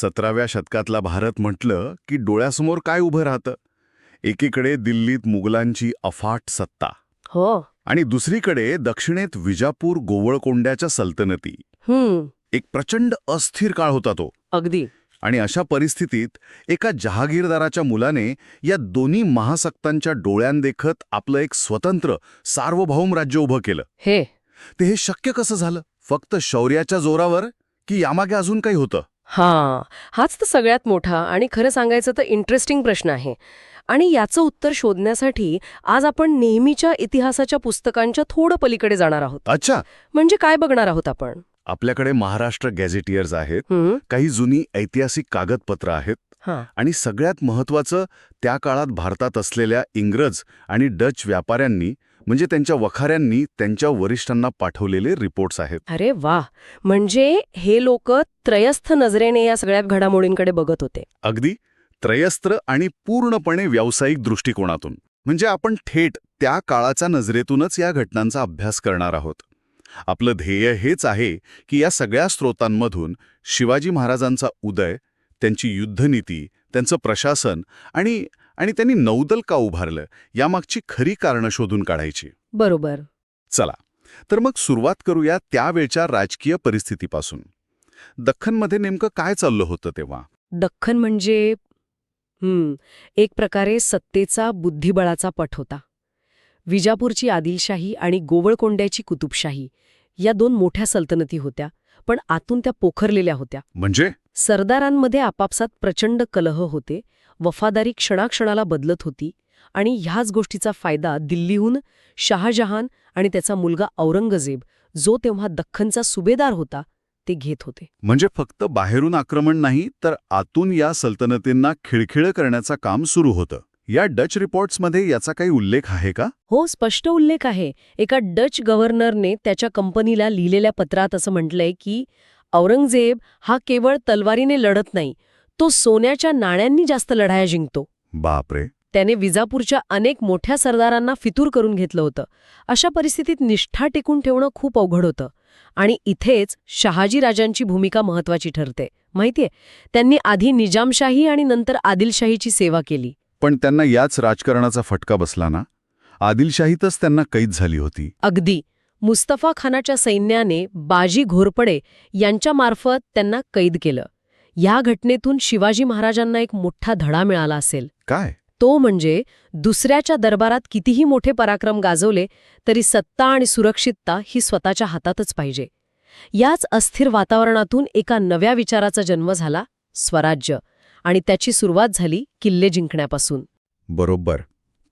सतराव्या शतकातला भारत म्हटलं की डोळ्यासमोर काय उभं राहतं? एकीकडे दिल्लीत मुघलांची अफाट सत्ता हो. आणि दुसरीकडे दक्षिणेत विजापूर गोवळकोंड्याच्या सल्तनती. हम्म. एक प्रचंड अस्थिर काळ होता तो. अगदी. आणि अशा परिस्थितीत एका जहागीरदाराच्या मुलाने या दोन्ही महासत्तांच्या डोळ्यांदेखत आपलं एक स्वतंत्र सार्वभौम राज्य उभं केलं. हे. ते हे शक्य कसं झालं? फक्त शौर्याच्या जोरावर की यामागे अजून काही होतं? हा हाच तर सगळ्यात मोठा आणि खरं सांगायचं तर इंटरेस्टिंग प्रश्न आहे. आणि याचं उत्तर शोधण्यासाठी आज आपण नेहमीच्या इतिहासाच्या पुस्तकांच्या थोडं पलीकडे जाणार आहोत. अच्छा. म्हणजे काय बघणार आहोत आपण? आपल्याकडे महाराष्ट्र गॅझेटियर्स आहेत काही जुनी ऐतिहासिक कागदपत्र आहेत आणि सगळ्यात महत्वाचं त्या काळात भारतात असलेल्या इंग्रज आणि डच व्यापाऱ्यांनी म्हणजे त्यांच्या वखाऱ्यांनी त्यांच्या वरिष्ठांना पाठवलेले रिपोर्ट्स आहेत. अरे वा म्हणजे हे लोक त्रयस्थ नजरेने या सगळ्या घडामोडींकडे बघत होते. अगदी. त्रयस्त्र आणि पूर्णपणे व्यावसायिक दृष्टिकोनातून. म्हणजे आपण थेट त्या काळाच्या नजरेतूनच या घटनांचा अभ्यास करणार आहोत. आपलं ध्येय हेच आहे की या सगळ्या स्रोतांमधून शिवाजी महाराजांचा उदय त्यांची युद्धनीती त्यांचं प्रशासन आणि आणि त्यांनी नौदल का उभारलं यामागची खरी कारणं शोधून काढायची. बरोबर. चला तर मग सुरुवात करूया त्यावेळच्या राजकीय परिस्थितीपासून. दख्खनमध्ये नेमकं काय चाललं होतं तेव्हा? दख्खन म्हणजे हम्म एक प्रकारे सत्तेचा बुद्धिबळाचा पट होता. विजापूरची आदिलशाही आणि गोवळकोंड्याची कुतुबशाही या दोन मोठ्या सल्तनती होत्या पण आतून त्या पोखरलेल्या होत्या. म्हणजे? सरदारांमध्ये आपापसात प्रचंड कलह होते वफादारी क्षणाक्षणाला बदलत होती आणि ह्याच गोष्टीचा फायदा दिल्लीहून शहाजहान आणि त्याचा मुलगा औरंगजेब जो तेव्हा दख्खनचा सुभेदार होता ते घेत होते. म्हणजे फक्त बाहेरून आक्रमण नाही तर आतून या सल्तनतींना खिळखिळ करण्याचं काम सुरू होतं. या डच रिपोर्ट्समध्ये याचा काही उल्लेख आहे का? हो स्पष्ट उल्लेख आहे. एका डच गव्हर्नरने त्याच्या कंपनीला लिहिलेल्या पत्रात असं म्हटलंय की औरंगजेब हा केवळ तलवारीने लढत नाही तो सोन्याच्या नाण्यांनी जास्त लढाया जिंकतो. बापरे. त्याने विजापूरच्या अनेक मोठ्या सरदारांना फितूर करून घेतलं होतं. अशा परिस्थितीत निष्ठा टिकून ठेवणं खूप अवघड होतं. आणि इथेच शहाजी राजांची भूमिका महत्वाची ठरते. माहितीये? त्यांनी आधी निजामशाही आणि नंतर आदिलशाहीची सेवा केली. पण त्यांना याच राजकारणाचा फटका बसला ना? आदिलशाहीतच त्यांना कैद झाली होती. अगदी. मुस्तफा खानाच्या सैन्याने बाजी घोरपडे यांच्यामार्फत त्यांना कैद केलं. या घटनेतून शिवाजी महाराजांना एक मोठा धडा मिळाला असेल. काय? तो म्हणजे दुसऱ्याच्या दरबारात कितीही मोठे पराक्रम गाजवले तरी सत्ता आणि सुरक्षितता ही स्वतःच्या हातातच पाहिजे. याच अस्थिर वातावरणातून एका नव्या विचाराचा जन्म झाला स्वराज्य आणि त्याची सुरुवात झाली किल्ले जिंकण्यापासून. बरोबर.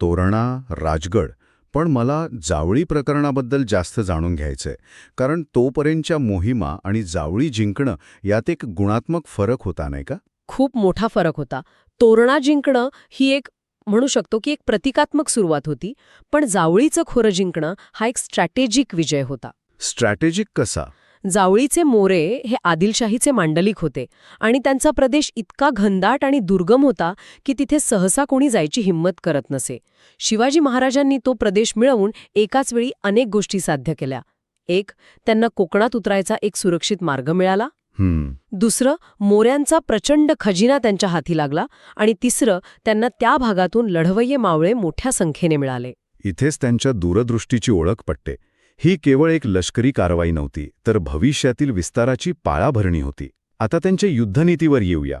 तोरणा राजगड पण मला जावळी प्रकरणाबद्दल जास्त जाणून घ्यायचंय. कारण तोपर्यंतच्या मोहिमा आणि जावळी जिंकणं यात एक गुणात्मक फरक होता नाही का? खूप मोठा फरक होता. तोरणा जिंकणं ही एक म्हणू शकतो की एक प्रतिकात्मक सुरुवात होती पण जावळीचं खोरं जिंकणं हा एक स्ट्रॅटेजिक विजय होता. स्ट्रॅटेजिक कसा? जावळीचे मोरे हे आदिलशाहीचे मांडलिक होते आणि त्यांचा प्रदेश इतका घनदाट आणि दुर्गम होता की तिथे सहसा कोणी जायची हिंमत करत नसे. शिवाजी महाराजांनी तो प्रदेश मिळवून एकाच वेळी अनेक गोष्टी साध्य केल्या. एक त्यांना कोकणात उतरायचा एक सुरक्षित मार्ग मिळाला. दुसरं मोऱ्यांचा प्रचंड खजिना त्यांच्या हाती लागला. आणि तिसरं त्यांना त्या भागातून लढवय्ये मावळे मोठ्या संख्येने मिळाले. इथेच त्यांच्या दूरदृष्टीची ओळख पटते. ही केवळ एक लष्करी कारवाई नव्हती तर भविष्यातील विस्ताराची पाळाभरणी होती. आता त्यांच्या युद्धनीतीवर येऊया.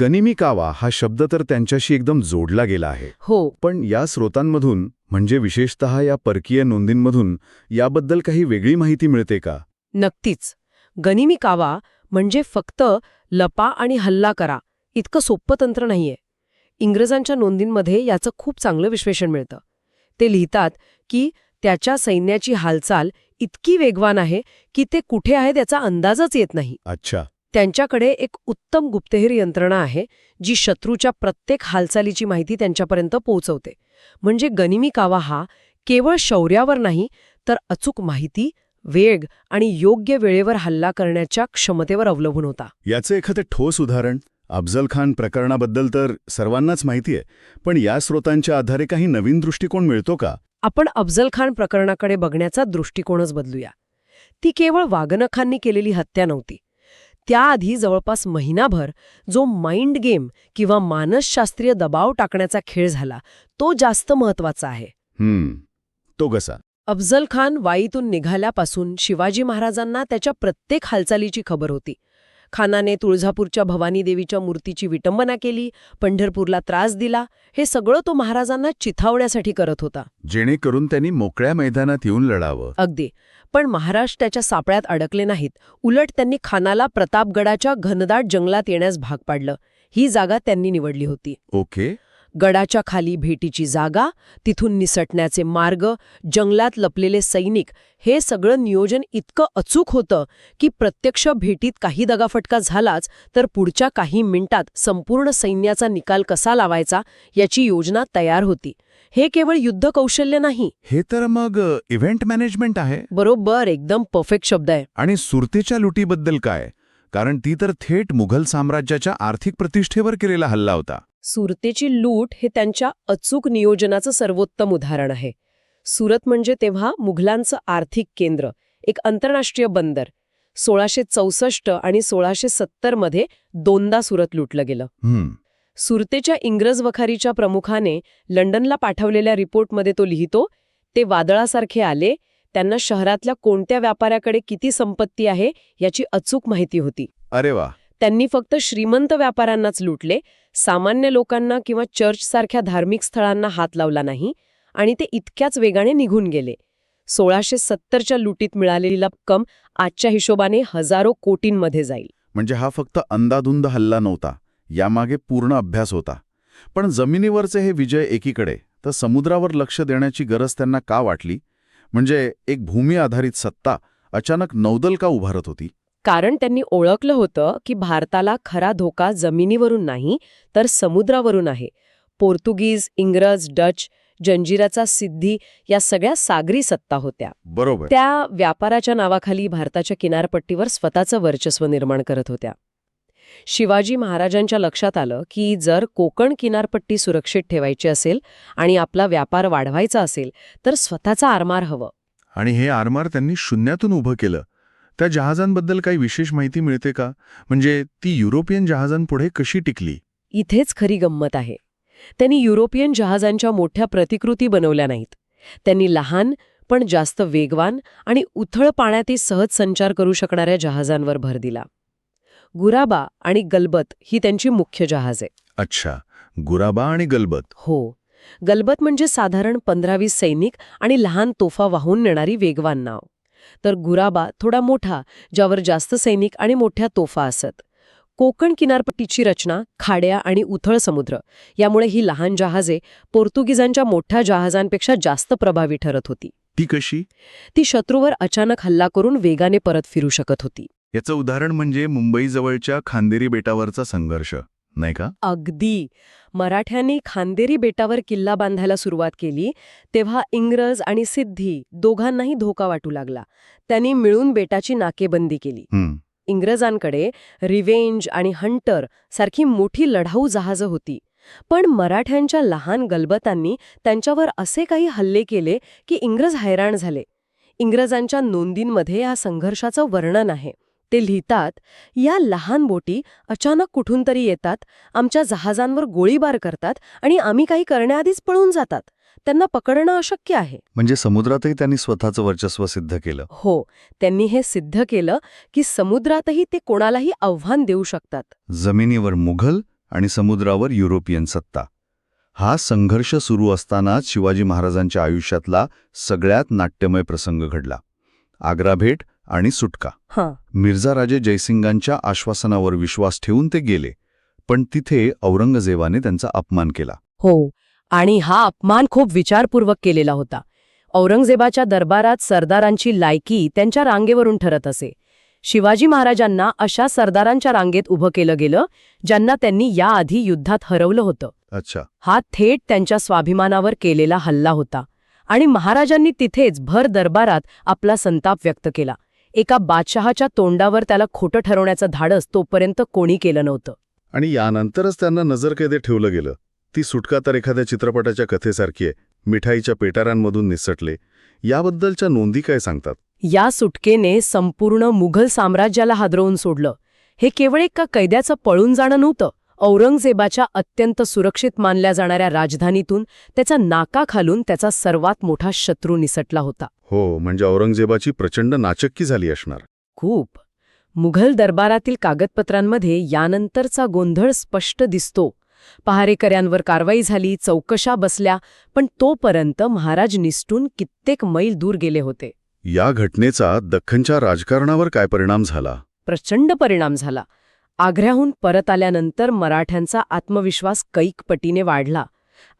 गनिमी कावा हा शब्द तर त्यांच्याशी एकदम जोडला गेला आहे. हो. पण या स्रोतांमधून म्हणजे विशेषतः या परकीय नोंदींमधून याबद्दल काही वेगळी माहिती मिळते का? नक्कीच. गनिमी कावा म्हणजे फक्त लपा आणि हल्ला करा इतकं सोप्पं तंत्र नाहीये. इंग्रजांच्या नोंदींमध्ये याचं खूप चांगलं विश्लेषण मिळतं. ते लिहितात की त्याच्या सैन्याची हालचाल इतकी वेगवान आहे की ते कुठे आहेत याचा अंदाजच येत नाही. अच्छा. त्यांच्याकडे एक उत्तम गुप्तहेर यंत्रणा आहे जी शत्रूच्या प्रत्येक हालचालीची माहिती त्यांच्यापर्यंत पोहोचवते. म्हणजे गनिमी कावा हा केवळ शौर्यावर नाही तर अचूक माहिती वेग आणि योग्य वेळेवर हल्ला करण्याच्या क्षमतेवर अवलंबून होता. याचं एखादं ठोस उदाहरण अफजल खान प्रकरणाबद्दल तर सर्वांनाच माहिती आहे पण या स्रोतांच्या आधारे काही नवीन दृष्टिकोन मिळतो का? आपण अफजल खान प्रकरणाकडे बघण्याचा दृष्टिकोनच बदलूया. ती केवळ वागनखांनी केलेली हत्या नव्हती. त्याआधी जवळपास महिनाभर जो माइंड गेम किंवा मानसशास्त्रीय दबाव टाकण्याचा खेळ झाला तो जास्त महत्त्वाचा आहे. हम्म तो कसा? अफजल खान वाईतून निघाल्यापासून शिवाजी महाराजांना त्याच्या प्रत्येक हालचालीची खबर होती. खानाने तुळजापूरच्या भवानी देवीच्या मूर्तीची विटंबना केली पंढरपूरला त्रास दिला हे सगळं तो महाराजांना चिथावण्यासाठी करत होता. जेणेकरून त्यांनी मोकळ्या मैदानात येऊन लढावं. अगदी. पण महाराज त्याच्या सापळ्यात अडकले नाहीत. उलट त्यांनी खानाला प्रतापगडाच्या घनदाट जंगलात येण्यास भाग पाडलं. ही जागा त्यांनी निवडली होती. ओके. गडाच्या खाली भेटीची जागा तिथून निसटण्याचे मार्ग जंगलात लपलेले सैनिक हे सगळं नियोजन इतकं अचूक होतं की प्रत्यक्ष भेटीत काही दगाफटका झालाच तर पुढच्या काही मिनिटात संपूर्ण सैन्याचा निकाल कसा लावायचा याची योजना तयार होती. हे केवळ युद्ध कौशल्य नाही. हे तर मग इव्हेंट मॅनेजमेंट आहे. बरोबर एकदम परफेक्ट शब्द आहे. आणि सुरतेच्या लुटीबद्दल काय? कारण ती तर थेट मुघल साम्राज्याच्या आर्थिक प्रतिष्ठेवर केलेला हल्ला होता. सुरतेची लूट हे त्यांच्या अचूक नियोजनाचं सर्वोत्तम उदाहरण आहे. सुरत म्हणजे तेव्हा मुघलांचं आर्थिक केंद्र एक आंतरराष्ट्रीय बंदर. सोळाशे चौसष्ट आणि सोळाशे सत्तरमध्ये दोनदा सुरत लुटलं गेलं. सुरतेच्या इंग्रज वखारीच्या प्रमुखाने लंडनला पाठवलेल्या रिपोर्टमध्ये तो लिहितो ते वादळासारखे आले त्यांना शहरातल्या कोणत्या व्यापाऱ्याकडे किती संपत्ती आहे याची अचूक माहिती होती. अरे वा. त्यांनी फक्त श्रीमंत व्यापाऱ्यांनाच लुटले सामान्य लोकांना किंवा चर्चसारख्या धार्मिक स्थळांना हात लावला नाही आणि ते इतक्याच वेगाने निघून गेले. सोळाशे सत्तरच्या लुटीत मिळालेली रक्कम आजच्या हिशोबाने हजारो कोटींमध्ये जाईल. म्हणजे हा फक्त अंदाधुंद हल्ला नव्हता यामागे पूर्ण अभ्यास होता. पण जमिनीवरचे हे विजय एकीकडे तर समुद्रावर लक्ष देण्याची गरज त्यांना का वाटली? म्हणजे एक भूमी आधारित सत्ता अचानक नौदल का उभारत होती? कारण त्यांनी ओळखलं होतं की भारताला खरा धोका जमिनीवरून नाही तर समुद्रावरून आहे. पोर्तुगीज इंग्रज डच जंजिराचा सिद्धी या सगळ्या सागरी सत्ता होत्या. बरोबर. त्या व्यापाराच्या नावाखाली भारताच्या किनारपट्टीवर स्वतःचं वर्चस्व निर्माण करत होत्या. शिवाजी महाराजांच्या लक्षात आलं की जर कोकण किनारपट्टी सुरक्षित ठेवायची असेल आणि आपला व्यापार वाढवायचा असेल तर स्वतःचा आरमार हवं. आणि हे आरमार त्यांनी शून्यातून उभं केलं. त्या जहाजांबद्दल काही विशेष माहिती मिळते का? म्हणजे ती युरोपियन जहाजांपुढे कशी टिकली? इथेच खरी गंमत आहे. त्यांनी युरोपियन जहाजांच्या मोठ्या प्रतिकृती बनवल्या नाहीत. त्यांनी लहान पण जास्त वेगवान आणि उथळ पाण्यातही सहज संचार करू शकणाऱ्या जहाजांवर भर दिला. गुराबा आणि गलबत ही त्यांची मुख्य जहाजे अच्छा. गुराबा आणि गलबत. हो. गलबत म्हणजे साधारण पंधरावीस सैनिक आणि लहान तोफा वाहून नेणारी वेगवान नाव. तर गुराबा थोडा मोठा ज्यावर जास्त सैनिक आणि मोठ्या तोफा असत. कोकण किनारपट्टीची रचना खाड्या आणि उथळ समुद्र. यामुळे ही लहान जहाजे पोर्तुगीजांच्या मोठ्या जहाजांपेक्षा जास्त प्रभावी ठरत होती. ती कशी? ती शत्रूवर अचानक हल्ला करून वेगाने परत फिरू शकत होती. याचं उदाहरण म्हणजे मुंबईजवळच्या खांदेरी बेटावरचा संघर्ष. नाही का? अगदी. मराठ्यांनी खांदेरी बेटावर किल्ला बांधायला सुरुवात केली तेव्हा इंग्रज आणि सिद्धी दोघांनाही धोका वाटू लागला. त्यांनी मिळून बेटाची नाकेबंदी केली. इंग्रजांकडे रिवेंज आणि हंटर सारखी मोठी लढाऊ जहाजं होती. पण मराठ्यांच्या लहान गलबतांनी त्यांच्यावर असे काही हल्ले केले की इंग्रज हैराण झाले. इंग्रजांच्या नोंदींमध्ये या संघर्षाचं वर्णन आहे. ते लिहितात या लहान बोटी अचानक कुठून तरी येतात आमच्या जहाजांवर गोळीबार करतात आणि आम्ही काही करण्याआधीच पळून जातात. त्यांना पकडणं अशक्य आहे. म्हणजे समुद्रातही त्यांनी स्वतःचं वर्चस्व सिद्ध केलं. हो त्यांनी हे सिद्ध केलं की समुद्रातही ते कोणालाही आव्हान देऊ शकतात. जमिनीवर मुघल आणि समुद्रावर युरोपियन सत्ता. हा संघर्ष सुरू असतानाच शिवाजी महाराजांच्या आयुष्यातला सगळ्यात नाट्यमय प्रसंग घडला. आग्रा भेट आणि सुटका. हां. मिर्झा राजे जयसिंगांच्या आश्वासनावर विश्वास ठेवून ते गेले पण तिथे औरंगजेबाने त्यांचा अपमान केला. हो आणि हा अपमान खूप विचारपूर्वक केलेला होता. औरंगजेबाच्या दरबारात सरदारांची लायकी त्यांच्या रांगेवरून ठरत असे. शिवाजी महाराजांना अशा सरदारांच्या रांगेत उभं केलं गेलं ज्यांना त्यांनी याआधी युद्धात हरवलं होतं. अच्छा. हा थेट त्यांच्या स्वाभिमानावर केलेला हल्ला होता आणि महाराजांनी तिथेच भर दरबारात आपला संताप व्यक्त केला. एका बादशहाच्या तोंडावर त्याला खोटं ठरवण्याचं धाडस तोपर्यंत कोणी केलं नव्हतं. आणि यानंतरच त्यांना नजरकैदे ठेवलं गेलं. ती सुटका तर एखाद्या चित्रपटाच्या कथेसारखी आहे. मिठाईच्या पेटाऱ्यांमधून निसटले. याबद्दलच्या नोंदी काय सांगतात? या सुटकेने संपूर्ण मुघल साम्राज्याला हादरवून सोडलं. हे केवळ एका कैद्याचं पळून जाणं नव्हतं. औरंगजेबाच्या अत्यंत सुरक्षित मानल्या जाणाऱ्या राजधानीतून त्याच्या नाकाखालून त्याचा सर्वात मोठा शत्रू निसटला होता. हो म्हणजे औरंगजेबाची प्रचंड नाचक्की झाली असणार. खूप. मुघल दरबारातील कागदपत्रांमध्ये यानंतरचा गोंधळ स्पष्ट दिसतो. पहारेकऱ्यांवर कारवाई झाली चौकशा बसल्या पण तोपर्यंत महाराज निसटून कित्येक मैल दूर गेले होते. या घटनेचा दख्खनच्या राजकारणावर काय परिणाम झाला? प्रचंड परिणाम झाला. आग्र्याहून परत आल्यानंतर मराठ्यांचा आत्मविश्वास कैक पटीने वाढला.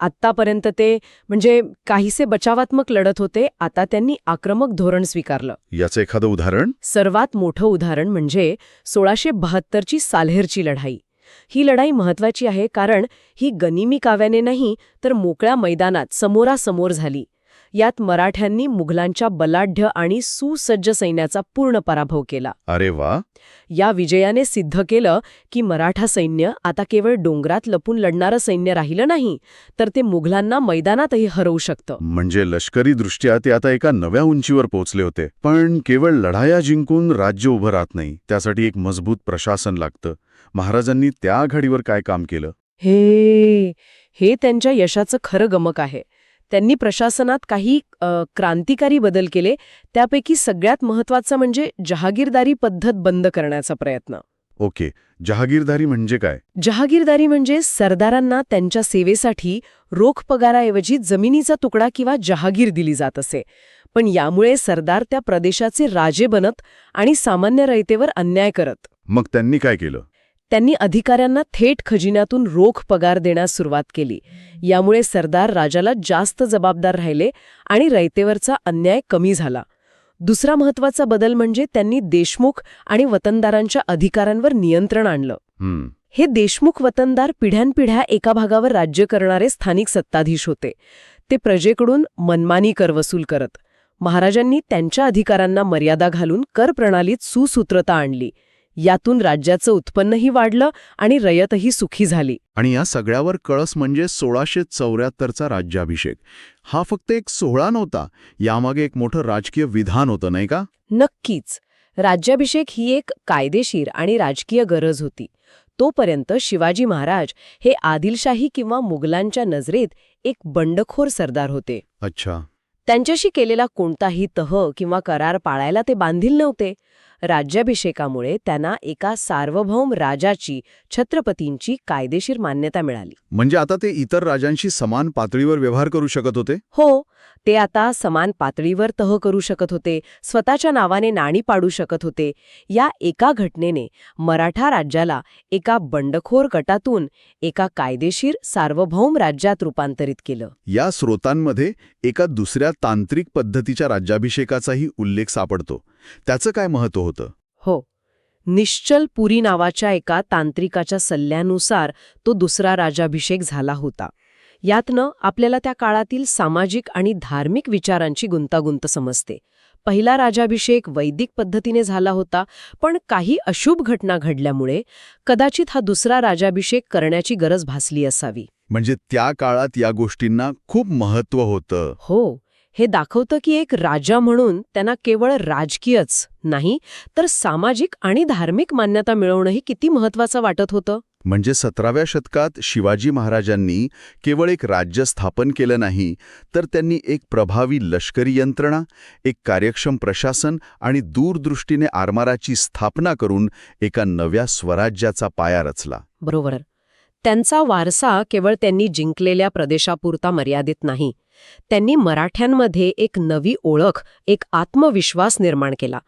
आत्तापर्यंत ते म्हणजे काहीसे बचावात्मक लढत होते आता त्यांनी आक्रमक धोरण स्वीकारलं. याचं एखादं उदाहरण? सर्वात मोठं उदाहरण म्हणजे सोळाशे बहात्तरची साल्हेरची लढाई. ही लढाई महत्वाची आहे कारण ही गनिमी काव्याने नाही तर मोकळ्या मैदानात समोरासमोर झाली. यात मराठ्यांनी मुघलांच्या बलाढ्य आणि सुसज्ज सैन्याचा पूर्ण पराभव केला. अरे वा! या विजयाने सिद्ध केलं की मराठा सैन्य आता केवळ डोंगरात लपून लढणारं सैन्य राहिलं नाही तर ते मुघलांना मैदानातही हरवू शकतं. म्हणजे लष्करी दृष्ट्या ते आता एका नव्या उंचीवर पोहोचले होते. पण केवळ लढाया जिंकून राज्य उभं राहत नाही त्यासाठी एक मजबूत प्रशासन लागतं. महाराजांनी त्या आघाडीवर काय काम केलं? हे हे त्यांच्या यशाचं खरं गमक आहे. त्यांनी प्रशासनात काही क्रांतिकारी बदल केले. त्यापैकी सगळ्यात महत्त्वाचा म्हणजे जहागीरदारी पद्धत बंद करण्याचा प्रयत्न. ओके. जहागीरदारी म्हणजे काय? जहागीरदारी म्हणजे सरदारांना त्यांच्या सेवेसाठी रोख पगाराऐवजी जमिनीचा तुकडा किंवा जहागीर दिली जात असे. पण यामुळे सरदार त्या प्रदेशाचे राजे बनत आणि सामान्य रयतेवर अन्याय करत. मग त्यांनी काय केलं? त्यांनी अधिकाऱ्यांना थेट खजिन्यातून रोख पगार देण्यास सुरुवात केली. यामुळे सरदार राजाला जास्त जबाबदार राहिले आणि रयतेवरचा अन्याय कमी झाला. दुसरा महत्त्वाचा बदल म्हणजे त्यांनी देशमुख आणि वतनदारांच्या अधिकारांवर नियंत्रण आणलं. हम्म. हे देशमुख वतनदार पिढ्यानपिढ्या एका भागावर राज्य करणारे स्थानिक सत्ताधीश होते. ते प्रजेकडून मनमानी कर वसूल करत. महाराजांनी त्यांच्या अधिकारांना मर्यादा घालून कर प्रणालीत सुसूत्रता आणली. यातून राज्याचं उत्पन्नही वाढलं आणि रयतही सुखी झाली. आणि या सगळ्यावर कळस म्हणजे सोळाशे चौऱ्याहत्तरचा राज्याभिषेक. हा फक्त एक सोहळा नव्हता यामागे एक मोठं राजकीय विधान होतं नाही का? नक्कीच. राज्याभिषेक ही एक कायदेशीर आणि राजकीय गरज होती. तोपर्यंत शिवाजी महाराज हे आदिलशाही किंवा मुघलांच्या नजरेत एक बंडखोर सरदार होते. अच्छा. त्यांच्याशी केलेला कोणताही तह किंवा करार पाळायला ते बांधील नव्हते. राज्याभिषेकामुळे त्यांना एका सार्वभौम राजाची छत्रपतींची कायदेशीर मान्यता मिळाली. म्हणजे आता ते इतर राजांशी समान पातळीवर व्यवहार करू शकत होते? हो ते आता समान पातळीवर तह करू शकत होते स्वतःच्या नावाने नाणी पाडू शकत होते. या एका घटनेने मराठा राज्याला एका बंडखोर गटातून एका कायदेशीर सार्वभौम राज्यात रूपांतरित केलं. या स्रोतांमध्ये एका दुसऱ्या तांत्रिक पद्धतीच्या राज्याभिषेकाचाही उल्लेख सापडतो. त्याचं काय महत्त्व होतं? हो. निश्चल पुरी नावाच्या एका तांत्रिकाच्या सल्ल्यानुसार तो दुसरा राजाभिषेक झाला होता. यातनं आपल्याला त्या काळातील सामाजिक आणि धार्मिक विचारांची गुंतागुंत समजते. पहिला राजाभिषेक वैदिक पद्धतीने झाला होता पण काही अशुभ घटना घडल्यामुळे कदाचित हा दुसरा राजाभिषेक करण्याची गरज भासली असावी. म्हणजे त्या काळात या गोष्टींना खूप महत्त्व होतं. हो. हे दाखवतं की एक राजा म्हणून त्यांना केवळ राजकीयच नाही तर सामाजिक आणि धार्मिक मान्यता मिळवणंही किती महत्वाचं वाटत होतं? म्हणजे सतराव्या शतकात शिवाजी महाराजांनी केवळ एक राज्य स्थापन केलं नाही तर त्यांनी एक प्रभावी लष्करी यंत्रणा एक कार्यक्षम प्रशासन आणि दूरदृष्टीने आरमाराची स्थापना करून एका नव्या स्वराज्याचा पाया रचला. बरोबर. त्यांचा वारसा केवळ त्यांनी जिंकलेल्या प्रदेशापुरता मर्यादित नाही त्यांनी मराठ्यांमध्ये एक नवी ओळख एक आत्मविश्वास निर्माण केला.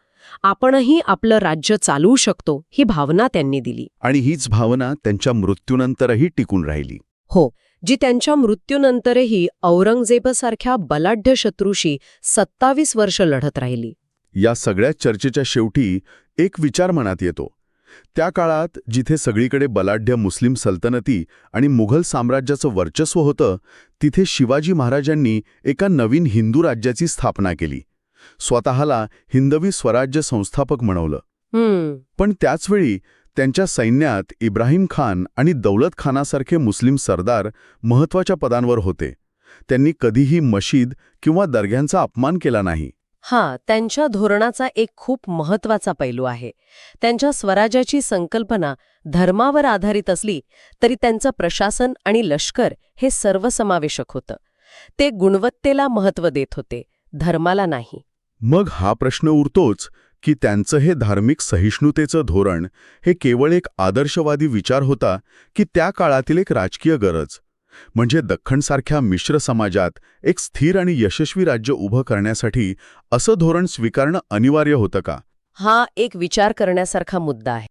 आपणही आपलं राज्य चालवू शकतो ही भावना त्यांनी दिली. आणि हीच भावना त्यांच्या मृत्यूनंतरही टिकून राहिली. हो जी त्यांच्या मृत्यूनंतरही औरंगजेबसारख्या बलाढ्य शत्रूशी सत्तावीस वर्ष लढत राहिली. या सगळ्या चर्चेच्या शेवटी एक विचार मनात येतो. त्या काळात जिथे सगळीकडे बलाढ्य मुस्लिम सल्तनती आणि मुघल साम्राज्याचं वर्चस्व होतं तिथे शिवाजी महाराजांनी एका नवीन हिंदू राज्याची स्थापना केली. स्वतःला हिंदवी स्वराज्य संस्थापक म्हणवलं. पण त्याचवेळी त्यांच्या सैन्यात इब्राहिम खान आणि दौलत खानासारखे मुस्लिम सरदार महत्त्वाच्या पदांवर होते. त्यांनी कधीही मशीद किंवा दर्ग्यांचा अपमान केला नाही. हां त्यांच्या धोरणाचा एक खूप महत्त्वाचा पैलू आहे. त्यांच्या स्वराज्याची संकल्पना धर्मावर आधारित असली तरी त्यांचं प्रशासन आणि लष्कर हे सर्वसमावेशक होतं. ते गुणवत्तेला महत्त्व देत होते धर्माला नाही. मग हा प्रश्न उरतोच की त्यांचं हे धार्मिक सहिष्णुतेचं धोरण हे केवळ एक आदर्शवादी विचार होता की त्या काळातील एक राजकीय गरज? म्हणजे दख्खनसारख्या मिश्र समाजात एक स्थिर आणि यशस्वी राज्य उभं करण्यासाठी असं धोरण स्वीकारणं अनिवार्य होतं का? हा एक विचार करण्यासारखा मुद्दा आहे.